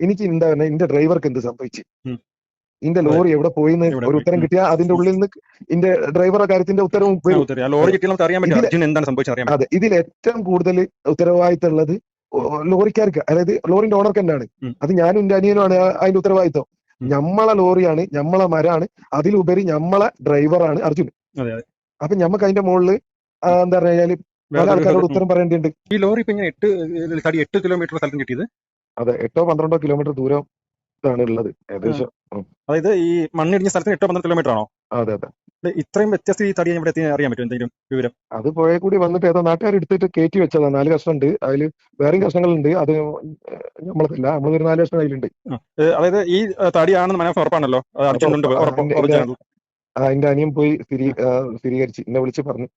എനിക്ക് എന്താ പറഞ്ഞാ എന്റെ ഡ്രൈവർക്ക് എന്ത് സംഭവിച്ചു. ഇന്റെ ലോറി എവിടെ പോയി ഒരു ഉത്തരം. കിട്ടിയാൽ അതിന്റെ ഉള്ളിൽ നിന്ന് ഇന്റെ ഡ്രൈവറുടെ കാര്യത്തിന്റെ ഉത്തരവും അതെ ഇതിൽ ഏറ്റവും കൂടുതൽ ഉത്തരവാദിത്തമുള്ളത് ലോറിക്കാർക്ക്. അതായത് ലോറിന്റെ ഓണർക്ക് തന്നെയാണ്. അത് ഞാനും എന്റെ അനിയനുമാണ് അതിന്റെ ഉത്തരവാദിത്തം. ഞമ്മളെ ലോറിയാണ് ഞമ്മളെ മരാണ് അതിലുപരി ഞമ്മളെ ഡ്രൈവറാണ് അർജുൻ. അപ്പൊ ഞമ്മക്ക് അതിന്റെ മുകളിൽ എന്താ പറഞ്ഞു കഴിഞ്ഞാൽ പല ആൾക്കാരോട് ഉത്തരം പറയേണ്ടിയുണ്ട് ഈ ലോറി ഇപ്പൊ ഇങ്ങനെ എട്ട് എട്ട് കിലോമീറ്റർ സ്ഥലത്ത് കിട്ടിയത്? അതെ എട്ടോ പന്ത്രണ്ടോ കിലോമീറ്റർ ദൂരം ഇതാണ് ഉള്ളത്. ഏകദേശം അതായത് ഈ മണ്ണിടിഞ്ഞ സ്ഥലത്തിന് എട്ടോ പന്ത്രണ്ട് കിലോമീറ്റർ ആണോ? അതെ അതെ. ഇത്രയും വ്യത്യസ്ത ഈ തടി ഇവിടെ എത്തി അറിയാൻ പറ്റും എന്തെങ്കിലും വിവരം? അത് പുഴയെ കൂടി വന്നിട്ട് ഏതോ നാട്ടുകാർ എടുത്തിട്ട് കയറ്റി വെച്ചതാ നാല് കഷ്ണം ഉണ്ട് അതിൽ വേറെയും കഷ്ണങ്ങളുണ്ട്. അത് നമ്മളതല്ല നമ്മളൊരു ഒരു നാല് കഷ്ണം അതിലുണ്ട്. അതായത് ഈ തടിയാണെന്ന് മനസ്സ് ഉറപ്പാണല്ലോ? അതിന്റെ- അനിയൻ പോയി സ്ഥിരീ സ്ഥിരീകരിച്ച്. എന്നെ വിളിച്ച് പറഞ്ഞു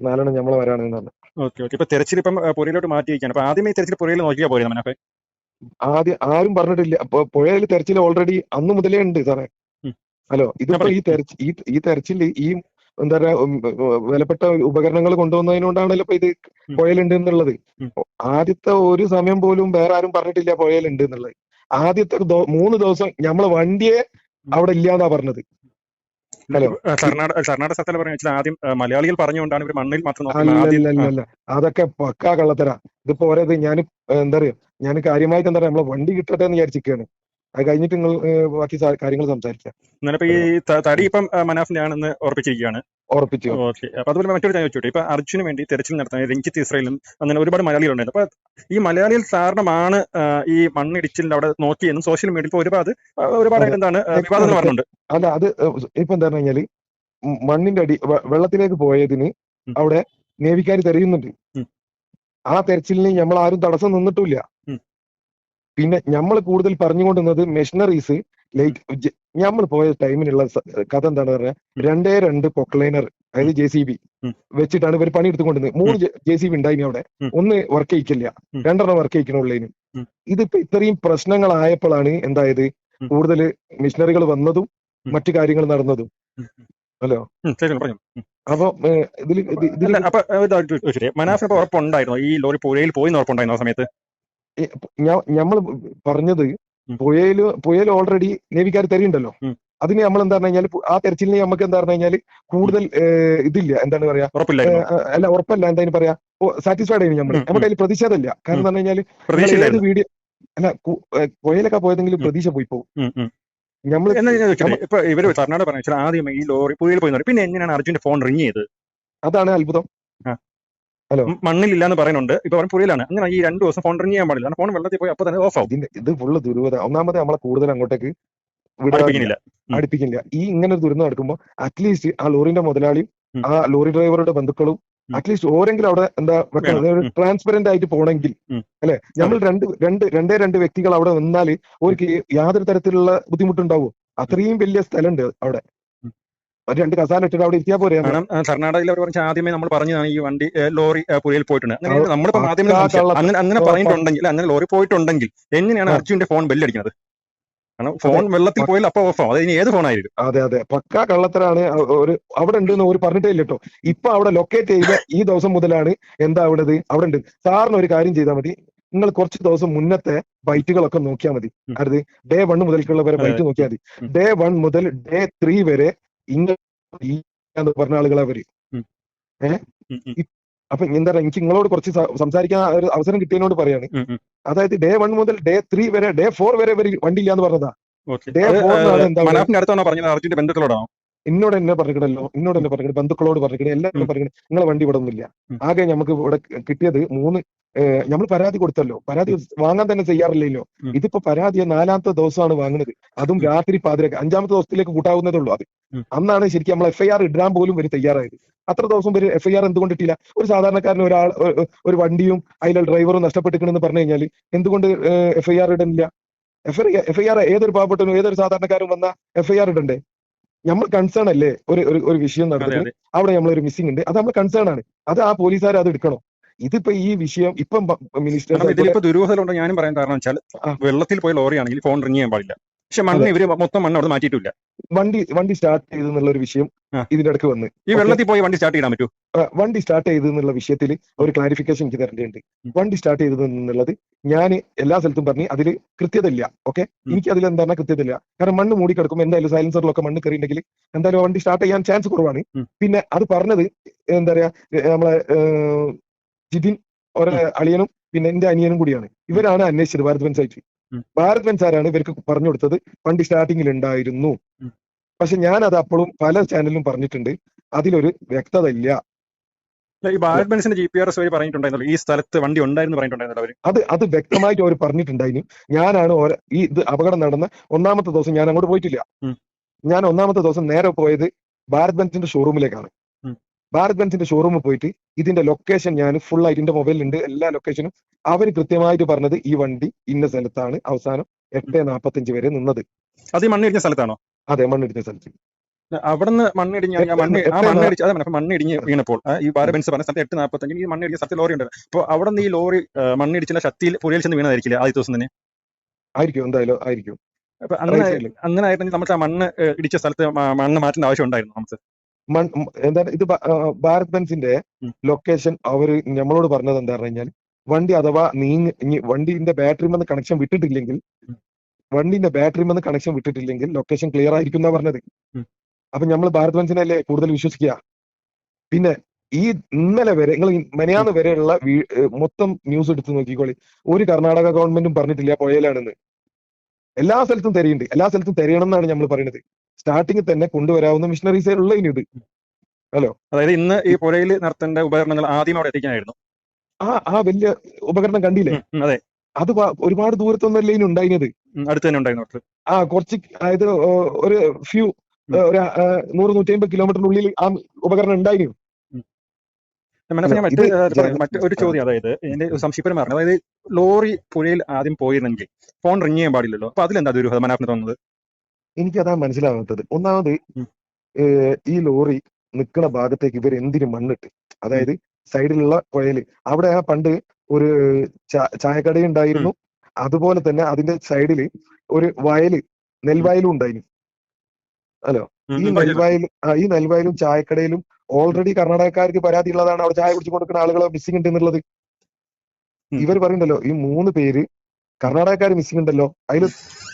നാലെണ്ണം നമ്മളെ വരാണെന്ന് പറഞ്ഞു ഓക്കെ ഓക്കെ. ഇപ്പൊ തെരച്ചിൽ ഇപ്പം പുരയിലോട്ട് മാറ്റി വയ്ക്കാണ് അപ്പൊ ആദ്യമേ തെരച്ചിൽ പുരയിൽ നോക്കിയാ പോയത് മനപ്പെ ആദ്യം ആരും പറഞ്ഞിട്ടില്ല. അപ്പൊ പുഴയിൽ തെരച്ചിൽ ഓൾറെഡി അന്ന് മുതലേ ഉണ്ട് സാറേ. ഹലോ ഇതിപ്പോ ഈ തെരച്ചിൽ ഈ തെരച്ചിൽ ഈ എന്താ പറയാ വിലപ്പെട്ട ഉപകരണങ്ങൾ കൊണ്ടുവന്നതിനോണ്ടാണല്ലോ ഇപ്പൊ ഇത്. പുഴയിലുണ്ട് എന്നുള്ളത്. ആദ്യത്തെ ഒരു സമയം പോലും വേറെ ആരും പറഞ്ഞിട്ടില്ല പുഴയിലുണ്ട് എന്നുള്ളത്. ആദ്യത്തെ മൂന്ന് ദിവസം നമ്മളെ വണ്ടിയെ അവിടെ ഇല്ലാന്നാ പറഞ്ഞത്. ഹലോ. കർണാടക കർണാടക സ്ഥലത്തിൽ പറഞ്ഞ ആദ്യം മലയാളികൾ പറഞ്ഞുകൊണ്ടാണ് ഇവർ മണ്ണിൽ മാത്രം അതൊക്കെ പക്കാ കള്ളത്തരാ. ഇതിപ്പോ ഓരോ ഞാൻ എന്താ പറയാ ഞാൻ കാര്യമായിട്ട് എന്താ പറയാ നമ്മളെ വണ്ടി കിട്ടട്ടെ എന്ന് വിചാരിച്ചിരിക്കുകയാണ് അത് കഴിഞ്ഞിട്ട് നിങ്ങൾ ബാക്കി കാര്യങ്ങൾ സംസാരിക്കാം. ഈ തടി ഇപ്പം മനാഫിന്റെ ആണെന്ന് ഉറപ്പിച്ചിരിക്കുകയാണ് ഉറപ്പിച്ചു. ഓക്കെ. അപ്പൊ അതുപോലെ മറ്റൊരു കാര്യം ചോദിച്ചോട്ടെ. ഇപ്പൊ അർജുന് വേണ്ടി തെരച്ചിൽ നടത്താൻ രഞ്ജിത്ത് ഇസ്രയേലും അങ്ങനെ ഒരുപാട് മലയാളികളുണ്ടായിരുന്നു അപ്പൊ ഈ മലയാളികൾ കാരണമാണ് ഈ മണ്ണിടിച്ചിലിന്റെ അവിടെ നോക്കിയെന്നും സോഷ്യൽ മീഡിയയിൽ ഇപ്പൊ ഒരുപാട് ഒരുപാട് എന്താണ് വിവാദങ്ങൾ പറഞ്ഞുണ്ട് അല്ല അത് ഇപ്പൊ എന്താ പറഞ്ഞാൽ മണ്ണിന്റെ അടി വെള്ളത്തിലേക്ക് പോയതിന് അവിടെ നേവിക്കാർ തെരയുന്നുണ്ട്. ആ തെരച്ചിലിന് നമ്മൾ ആരും തടസ്സം നിന്നിട്ടില്ല പിന്നെ നമ്മൾ കൂടുതൽ പറഞ്ഞുകൊണ്ടിരുന്നത് മെഷീനറീസ് ലൈറ്റ് നമ്മൾ പോയ ടൈമിനുള്ള കഥ എന്താണ് പറഞ്ഞാൽ രണ്ടേ രണ്ട് പൊക്ലൈനർ അതായത് ജെ സി ബി വെച്ചിട്ടാണ് ഇവർ പണിയെടുത്തുകൊണ്ടിരുന്നത് മൂന്ന് ജെ സി ബി ഉണ്ടായിനി അവിടെ. ഒന്ന് വർക്ക് ചെയ്യിക്കില്ല. രണ്ടെണ്ണം വർക്ക് ചെയ്യിക്കണുള്ളതിന്. ഇതിപ്പോ ഇത്രയും പ്രശ്നങ്ങളായപ്പോഴാണ് എന്തായത്. കൂടുതൽ മിഷനറികൾ വന്നതും മറ്റു കാര്യങ്ങൾ നടന്നതും. ഹലോ പറഞ്ഞു. അപ്പൊ ഇതിൽ അപ്പൊ മനാഫിന് ഉറപ്പുണ്ടായിരുന്നു? ഈ ലോറി പുഴയിൽ പോയി ഉറപ്പുണ്ടായിരുന്നു ആ സമയത്ത്? നമ്മൾ പറഞ്ഞത്. പുഴയിൽ പുഴയിൽ ഓൾറെഡി നേവിക്കാർ തെരയുണ്ടല്ലോ. അതിന് നമ്മൾ എന്താ പറഞ്ഞു കഴിഞ്ഞാൽ ആ തെരച്ചിലിന് നമുക്ക് എന്താ പറഞ്ഞു കഴിഞ്ഞാൽ കൂടുതൽ ഇതില്ല. എന്താണ് പറയാ? അല്ല ഉറപ്പല്ല. എന്താ പറയാ? സാറ്റിസ്ഫൈഡ് ആയിരുന്നു നമ്മൾ. നമ്മുടെ കയ്യിൽ പ്രതിഷേധമില്ല. കാരണം. എന്താ പറഞ്ഞു കഴിഞ്ഞാൽ വീഡിയോ അല്ല പുഴയിലൊക്കെ പോയതെങ്കിലും. പ്രതീക്ഷ പോയി പോകും. നമ്മൾ ഇപ്പൊ ഇവർ കർണാടക പറഞ്ഞു വെച്ചാൽ ആദ്യം ഈ ലോറി പുഴയിൽ പോയി പിന്നെ എങ്ങനെയാണ് അർജുന്റെ ഫോൺ റിങ് ചെയ്തത് അതാണ് അത്ഭുതം. ഹലോ. മണ്ണിലില്ല എന്ന് പറയുന്നുണ്ട്. ഇപ്പൊ പറഞ്ഞു പുഴയിലാണ്. അങ്ങനെ ഈ രണ്ടു ദിവസം ഫോൺ റിങ് ചെയ്യാൻ പാടില്ല. ഫോൺ വെള്ളത്തിൽ പോയി അപ്പൊ തന്നെ ഓഫ് ആവും. ഇത് ഫുള്ള് ദുരൂഹത. ഒന്നാമത് നമ്മളെ കൂടുതൽ അങ്ങോട്ടേക്ക് അടുപ്പിക്കുന്നില്ല. അടുപ്പിക്കുന്നില്ല. ഈ ഇങ്ങനെ ഒരു ദുരന്തം നടക്കുമ്പോൾ അറ്റ്ലീസ്റ്റ് ആ ലോറിന്റെ മുതലാളിയും ആ ലോറി ഡ്രൈവറുടെ ബന്ധുക്കളും. അറ്റ്ലീസ്റ്റ് ഓരെങ്കിലും അവിടെ എന്താ വെക്കണം ട്രാൻസ്പെറന്റ് ആയിട്ട് പോണെങ്കിൽ. അല്ലെ? നമ്മൾ രണ്ട് രണ്ട് രണ്ടേ രണ്ട് വ്യക്തികൾ അവിടെ നിന്നാൽ അവർക്ക് യാതൊരു തരത്തിലുള്ള ബുദ്ധിമുട്ടുണ്ടാവോ? അത്രയും വലിയ സ്ഥലമുണ്ട് അവിടെ. ഒരു രണ്ട് കസാല ഇട്ടിട്ട് അവിടെ ഇരിക്കാൻ പോരെ കർണാടകയിൽ അവർ പറഞ്ഞ ആദ്യമേ നമ്മൾ പറഞ്ഞതാണ് ഈ വണ്ടി ലോറി പുഴയിൽ പോയിട്ടുണ്ട്. അങ്ങനെ നമ്മളിപ്പോ ആദ്യമേ അങ്ങനെ അങ്ങനെ പറഞ്ഞിട്ടുണ്ടെങ്കിൽ അങ്ങനെ ലോറി പോയിട്ടുണ്ടെങ്കിൽ എങ്ങനെയാണ്. അർജുന്റെ ഫോൺ ബെല്ലടിക്കുന്നത്? കാരണം ഫോൺ വെള്ളത്തിൽ പോയാൽ അപ്പൊ ഓഫ് ആവും അത് ഇനി ഏത് ഫോൺ ആയിരിക്കും അതെ അതെ. പക്കാ കള്ളത്തരാണ് ഒരു അവിടെ ഉണ്ട് എന്ന് ഒരു പറഞ്ഞിട്ടേ ഇല്ല കേട്ടോ. ഇപ്പൊ അവിടെ ലൊക്കേറ്റ് ചെയ്ത ഈ ദിവസം മുതലാണ് എന്താ അവിടെ അവിടെ ഉണ്ട്. സാറിന് ഒരു കാര്യം ചെയ്താൽ മതി. നിങ്ങൾ കുറച്ച് ദിവസം മുന്നത്തെ ബൈറ്റുകളൊക്കെ നോക്കിയാൽ മതി. അതായത് ഡേ വൺ മുതൽക്കുള്ള വരെ ബൈറ്റ് നോക്കിയാൽ മതി. ഡേ വൺ മുതൽ ഡേ ത്രീ വരെ ഇങ്ങനെ പറഞ്ഞ ആളുകളെ വരും. ഉം. അപ്പൊ എന്താ പറയുക എനിക്ക് നിങ്ങളോട് കുറച്ച് സംസാരിക്കാൻ ഒരു അവസരം കിട്ടിയതിനോട് പറയാണ്. അതായത് ഡേ വൺ മുതൽ ഡേ ത്രീ വരെ ഡേ ഫോർ വരെ വണ്ടി ഇല്ലാന്ന് പറഞ്ഞതാ. ഡേ ഫോർ ഫോറിനാണ് അടുത്താണോ പറഞ്ഞത്? അർജുന്റെ ബന്ധുക്കളോടാണോ എന്നോട് എന്നെ പറഞ്ഞിട്ടല്ലോ എന്നോട് എന്നെ പറഞ്ഞിട്ട് ബന്ധുക്കളോട് പറഞ്ഞിട്ട് എല്ലാവരും ഉം. പറഞ്ഞിട്ട് നിങ്ങളെ വണ്ടി ഇവിടെ ഒന്നുമില്ല. ആകെ നമുക്ക് ഇവിടെ കിട്ടിയത് മൂന്ന് നമ്മൾ പരാതി കൊടുത്തല്ലോ. പരാതി വാങ്ങാൻ തന്നെ ചെയ്യാറില്ലല്ലോ. ഇതിപ്പോ പരാതി നാലാമത്തെ ദിവസമാണ് വാങ്ങുന്നത്. അതും രാത്രി പാതിരക്ക് അഞ്ചാമത്തെ ദിവസത്തിലേക്ക് കൂട്ടാവുന്നതേ ഉള്ളൂ അത്. അന്നാണ് ശരിക്കും നമ്മൾ എഫ്ഐആർ ഇടാൻ പോലും വരെ തയ്യാറായത്. അത്ര ദിവസം വരെ എഫ് ഐ ആർ എന്തുകൊണ്ട് ഇട്ടില്ല? ഒരു സാധാരണക്കാരന് ഒരാൾ ഒരു- വണ്ടിയും അതിലെ ഡ്രൈവറും നഷ്ടപ്പെട്ടിരിക്കണെന്ന് പറഞ്ഞു കഴിഞ്ഞാൽ എന്തുകൊണ്ട് എഫ് ഐ ആർ ഇടുന്നില്ല എഫ് എഫ് ഐ ആർ ഏതൊരു പാവപ്പെട്ടനും ഏതൊരു സാധാരണക്കാരും വന്ന എഫ് ഐ ആർ ഇടണ്ടേ? നമ്മൾ കൺസേൺ അല്ലേ? ഒരു ഒരു- വിഷയം നടക്കുന്നത് അവിടെ നമ്മൾ ഒരു മിസ്സിംഗ് ഉണ്ട്. അത് നമ്മൾ കൺസേൺ ആണ്. അത് ആ പോലീസുകാർ അത് എടുക്കണം? ഇതിപ്പോ ഈ വിഷയം ഇപ്പം മിനിസ്റ്റർ ഇതിലിപ്പോ ദുരൂഹതകളുണ്ട്. ഞാനും പറയാൻ കാരണം വെച്ചാൽ വെള്ളത്തിൽ പോയ ലോറിയാണെങ്കിൽ ഫോൺ റിങ് ചെയ്യാൻ പാടില്ല. പക്ഷെ മണ്ണ് ഇവർ മൊത്തം മണ്ണ് അവിടെ മാറ്റിയിട്ടില്ല. വണ്ടി വണ്ടി സ്റ്റാർട്ട് ചെയ്തു എന്നുള്ള ഒരു വിഷയം ഇതിന്റെ ഇടയ്ക്ക് വന്ന്. ഈ വെള്ളത്തിൽ പോയി വണ്ടി സ്റ്റാർട്ട് ചെയ്യാൻ പറ്റൂ. വണ്ടി സ്റ്റാർട്ട് ചെയ്തു എന്നുള്ള വിഷയത്തിൽ ഒരു ക്ലാരിഫിക്കേഷൻ എനിക്ക് തരേണ്ടതുണ്ട്. വണ്ടി സ്റ്റാർട്ട് ചെയ്തു എന്നുള്ളത് ഞാൻ എല്ലാ സ്ഥലത്തും പറഞ്ഞു അതിൽ കൃത്യത ഇല്ല ഓക്കെ എനിക്ക് അതിൽ എന്താണ് കൃത്യത ഇല്ല കാരണം മണ്ണ് മൂടിക്കിടക്കും എന്തായാലും സൈലൻസറിലൊക്കെ മണ്ണ് കയറിയിട്ടുണ്ടെങ്കിൽ എന്തായാലും വണ്ടി സ്റ്റാർട്ട് ചെയ്യാൻ ചാൻസ് കുറവാണ്. പിന്നെ അത് പറഞ്ഞത് എന്താ പറയാ നമ്മളെ ജിതിൻ ഒരു അളിയനും പിന്നെ എന്റെ അനിയനും കൂടിയാണ്. ഇവരാണ് അന്വേഷിച്ചത് ഭാരത് ഉം. ഭാരത് ബെൻസ് ആരാണ് ഇവർക്ക് പറഞ്ഞു കൊടുത്തത്. പണ്ട് സ്റ്റാർട്ടിങ്ങിൽ ഉണ്ടായിരുന്നു. പക്ഷെ ഞാൻ അത് അപ്പോഴും പല ചാനലിലും പറഞ്ഞിട്ടുണ്ട്. അതിലൊരു വ്യക്തത ഇല്ല. ഈ ഭാരത് ബെൻസിന്റെ ജി പി ആർ എസ് വഴി പറഞ്ഞിട്ടുണ്ടായിരുന്നല്ലോ. ഈ സ്ഥലത്ത് വണ്ടി ഉണ്ടായിരുന്നു പറഞ്ഞിട്ടുണ്ടായിരുന്നല്ലോ അവർ. അത് അത് വ്യക്തമായിട്ട് അവർ പറഞ്ഞിട്ടുണ്ടായിരുന്നു. ഞാനാണ് ഈ ഇത് അപകടം നടന്ന ഒന്നാമത്തെ ദിവസം ഞാൻ അങ്ങോട്ട് പോയിട്ടില്ല. ഞാൻ ഒന്നാമത്തെ ദിവസം നേരെ പോയത് ഭാരത് ബെൻസിന്റെ ഷോറൂമിലേക്കാണ്. ഭാരത് ബെൻസിന്റെ ഷോറൂമിൽ പോയിട്ട് ഇതിന്റെ ലൊക്കേഷൻ ഞാൻ ഫുൾ ആയിട്ട് എന്റെ മൊബൈലിലുണ്ട് എല്ലാ ലൊക്കേഷനും അവർ കൃത്യമായിട്ട് പറഞ്ഞത് ഈ വണ്ടി ഇന്ന സ്ഥലത്താണ് അവസാനം എട്ട് നാപ്പത്തഞ്ച് വരെ നിന്നത്. അത് ഈ മണ്ണിടിഞ്ഞ സ്ഥലത്താണോ? അതെ മണ്ണിടിഞ്ഞ സ്ഥലത്ത്. അവിടുന്ന് മണ്ണിടിഞ്ഞ് മണ്ണിടിച്ച് അതെ മണ്ണിടിഞ്ഞ് വീണപ്പോൾ ഈ ഭാരത് ബെൻസ് പറഞ്ഞ സ്ഥലത്ത് എട്ട് നാൽപ്പത്തഞ്ചിന് ഈ മണ്ണിടിച്ച സ്ഥലത്ത് ലോറി ഉണ്ട് അപ്പോൾ അവിടെ നിന്ന് ഈ ലോറി മണ്ണിടിച്ചിന്റെ ശക്തിയിൽ പുഴയിൽ ചെന്ന് വീണതായിരിക്കില്ല ആദ്യ ദിവസം തന്നെ ആയിരിക്കും എന്തായാലും ആയിരിക്കും. അപ്പൊ അങ്ങനെ. അങ്ങനെ ആയിരുന്നെങ്കിൽ നമുക്ക് ആ മണ്ണ് ഇടിച്ച സ്ഥലത്ത് മണ്ണ് മാറ്റേണ്ട ആവശ്യം ഉണ്ടായിരുന്നു നമുക്ക്? എന്താണ് ഇത് ഭാരത് ബെൻസിന്റെ ലൊക്കേഷൻ അവർ നമ്മളോട് പറഞ്ഞത് എന്താ പറഞ്ഞു കഴിഞ്ഞാൽ വണ്ടി അഥവാ നീങ്ങ വണ്ടിന്റെ ബാറ്ററി വന്ന് കണക്ഷൻ വിട്ടിട്ടില്ലെങ്കിൽ വണ്ടിന്റെ ബാറ്ററി വന്ന് കണക്ഷൻ വിട്ടിട്ടില്ലെങ്കിൽ ലൊക്കേഷൻ ക്ലിയർ ആയിരിക്കും എന്നാ പറഞ്ഞത് അപ്പൊ നമ്മൾ ഭാരത് ബെൻസിനല്ലേ കൂടുതൽ വിശ്വസിക്കുക പിന്നെ ഈ ഇന്നലെ വരെ നിങ്ങൾ മെനയാന്ന് വരെയുള്ള മൊത്തം ന്യൂസ് എടുത്ത് നോക്കിക്കോളി. ഒരു കർണാടക ഗവൺമെന്റും പറഞ്ഞിട്ടില്ല പുഴയിലാണെന്ന് എല്ലാ സ്ഥലത്തും തെരയുണ്ട്. എല്ലാ സ്ഥലത്തും തെരയണം എന്നാണ് നമ്മൾ പറയുന്നത് സ്റ്റാർട്ടിങ്ങിൽ തന്നെ കൊണ്ടുവരാവുന്ന മിഷനറീസ് ഉള്ള ഇനി ഇത്. ഹലോ? അതായത് ഇന്ന് ഈ പുഴയിൽ നടത്തേണ്ട ഉപകരണങ്ങൾ ആദ്യം അവിടെ എത്തിക്കാനായിരുന്നു. ആ ആ വലിയ ഉപകരണം കണ്ടില്ലേ? അതെ. അത് ഒരുപാട് ദൂരത്തൊന്നല്ലേ ഇനി ഉണ്ടായിരുന്നത് അടുത്ത് തന്നെ ഉണ്ടായിരുന്നു ആ കുറച്ച് അതായത് ഒരു ഫ്യൂ ഒരു നൂറ് നൂറ്റി അമ്പത് കിലോമീറ്ററിനുള്ളിൽ ആ ഉപകരണം ഉണ്ടായിരുന്നു മറ്റൊരു മറ്റ് ചോദ്യം അതായത് എന്റെ സംശയപരം പറഞ്ഞു അതായത് ലോറി പുഴയിൽ ആദ്യം പോയിരുന്നെങ്കിൽ ഫോൺ റിങ് ചെയ്യാൻ പാടില്ലല്ലോ. അപ്പൊ അതിലെന്താ ദുരൂഹത? മനാഫിന് തോന്നുന്നത്? എനിക്കതാ മനസ്സിലാവാത്തത്. ഒന്നാമത് ഈ ലോറി നിൽക്കുന്ന ഭാഗത്തേക്ക് ഇവർ എന്തിനു മണ്ണിട്ട്? അതായത് സൈഡിലുള്ള പുഴയിൽ അവിടെ ആ പണ്ട് ഒരു ചായക്കട ഉണ്ടായിരുന്നു അതുപോലെ തന്നെ അതിന്റെ സൈഡിൽ ഒരു വയൽ നെൽവയലും ഉണ്ടായിരുന്നു. ഹലോ? ഈ നെൽവയൽ നെൽവയലും ഈ നെൽവയലും ചായക്കടയിലും ഓൾറെഡി കർണാടകക്കാർക്ക് പരാതി ഉള്ളതാണ് അവിടെ ചായ കുടിച്ചു കൊടുക്കുന്ന ആളുകളെ മിസ്സിംഗ് ഉണ്ട് എന്നുള്ളത്. ഇവർ പറയുന്നുണ്ടല്ലോ ഈ മൂന്ന് പേര് കർണാടകക്കാർ മിസ്സിംഗ് ഉണ്ടല്ലോ. അതിൽ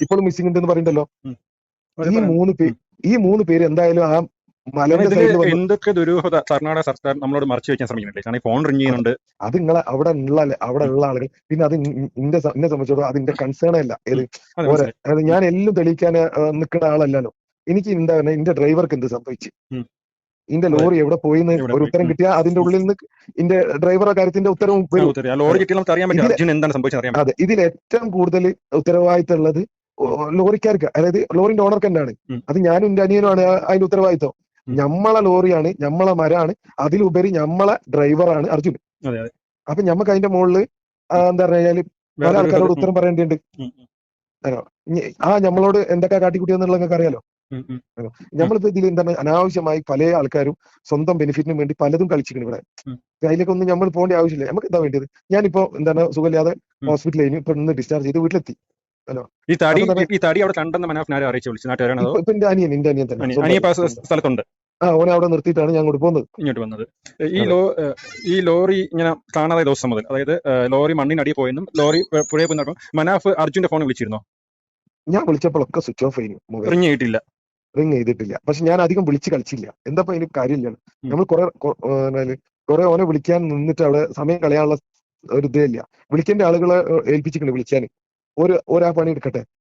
ഇപ്പോഴും മിസ്സിംഗ് ഉണ്ടെന്ന് പറയുന്നുണ്ടല്ലോ അവർ ഈ മൂന്ന് പേര് ഈ മൂന്ന് പേര് എന്തായാലും ആ ഇതിൽ സൈഡിൽ എന്തൊക്കെ ദുരൂഹത കർണാടക സർക്കാർ നമ്മളോട് മറച്ചു വെക്കാൻ ശ്രമിക്കുന്നുണ്ട് കാരണം ഫോൺ റിങ് ചെയ്യുന്നുണ്ട്. അത് നിങ്ങളെ അവിടെ ഉള്ള അവിടെ ഉള്ള ആളുകൾ. പിന്നെ അത് ഇന്റെ എന്നെ സംബന്ധിച്ചിടത്തോളം അതിന്റെ കൺസേൺ അല്ല. ഏത് ഞാൻ എല്ലാം തെളിയിക്കാൻ നിൽക്കുന്ന ആളല്ലല്ലോ. എനിക്ക് എന്താ പറയുക എന്റെ ഡ്രൈവർക്ക് എന്ത് സംഭവിച്ചു. ഇന്റെ ലോറി എവിടെ പോയി ഒരു ഉത്തരം. കിട്ടിയാൽ അതിന്റെ ഉള്ളിൽ നിന്ന് ഇന്റെ ഡ്രൈവറുടെ കാര്യത്തിന്റെ ഉത്തരവും അതെ ഇതിൽ ഏറ്റവും കൂടുതൽ ഉത്തരവാദിത്തം ഉള്ളത് ഓ- ലോറിക്കാർക്ക് അതായത് ലോറിന്റെ ഓണർക്ക് തന്നെയാണ്. അത് ഞാനും എന്റെ അനിയനുമാണ് അതിന്റെ ഉത്തരവാദിത്വം. ഞമ്മളെ ലോറിയാണ് ഞമ്മളെ മരാണ് അതിലുപരി ഞമ്മളെ ഡ്രൈവറാണ് അർജുൻ. അപ്പൊ ഞമ്മക്ക് അതിന്റെ മുകളിൽ ആ, എന്താ പറഞ്ഞാൽ പല ആൾക്കാരോട് ഉത്തരം പറയേണ്ടിയുണ്ട്. ഇനി ആ ഞമ്മളോട് എന്തൊക്കെ കാട്ടിക്കുട്ടിയെന്നുള്ള നിങ്ങൾക്ക് അറിയാലോ? ഞമ്മളിപ്പോ. നമ്മളിപ്പോ ഇതിൽ എന്താണ് അനാവശ്യമായി പല ആൾക്കാരും സ്വന്തം ബെനിഫിറ്റിന് വേണ്ടി പലതും കളിച്ചിരിക്കണം ഇവിടെ. അതിലേക്ക് ഒന്നും നമ്മൾ പോകേണ്ട ആവശ്യമില്ല. നമുക്ക് എന്താ വേണ്ടത് ഞാനിപ്പോ എന്താണ് സുഖമില്ലാതെ ഹോസ്പിറ്റലിൽ ഹോസ്പിറ്റലിൽ ഇപ്പൊ ഇന്ന് ഡിസ്ചാർജ് ചെയ്ത് വീട്ടിലെത്തി. ഈ തടി ഈ തടി അവിടെ കണ്ടെന്ന് മനാഫ് ആരെ അറിയിച്ചു വിളിച്ചു. നാട്ടുകാരാണോ എന്റെ അനിയൻ എന്റെ അനിയൻ തന്നെ. അനിയ സ്ഥലത്തുണ്ട്. ആ ഓനെ അവിടെ നിർത്തിയിട്ടാണ് ഞാൻ ഇങ്ങോട്ട് പോകുന്നത്. ഇങ്ങോട്ട് വന്നത്. ഈ ലോ ഈ ലോറി ഇങ്ങനെ കാണാതെ ദിവസം മുതൽ അതായത് ലോറി മണ്ണിനടിയിൽ പോയെന്നും ലോറി ഏഹ് പുഴയിൽ പോയി മനാഫ് അർജുന്റെ ഫോൺ വിളിച്ചിരുന്നോ? ഞാൻ വിളിച്ചപ്പോഴൊക്കെ സ്വിച്ച് ഓഫ് ആയിരുന്നു റിങ് ചെയ്തിട്ടില്ല. റിങ് ചെയ്തിട്ടില്ല. പക്ഷെ ഞാൻ അധികം വിളിച്ച് കളിച്ചില്ല. എന്താ അതിന് കാര്യമില്ല. നമ്മൾ കുറെ കുറെ ഓനെ വിളിക്കാൻ നിന്നിട്ട് അവിടെ സമയം കളയാനുള്ള ഒരു ഇതേ ഇല്ല. വിളിക്കേണ്ട ആളുകളെ ഏൽപ്പിച്ചിട്ടുണ്ട് വിളിക്കാൻ. ഒരു ഒരാ പണി എടുക്കട്ടെ.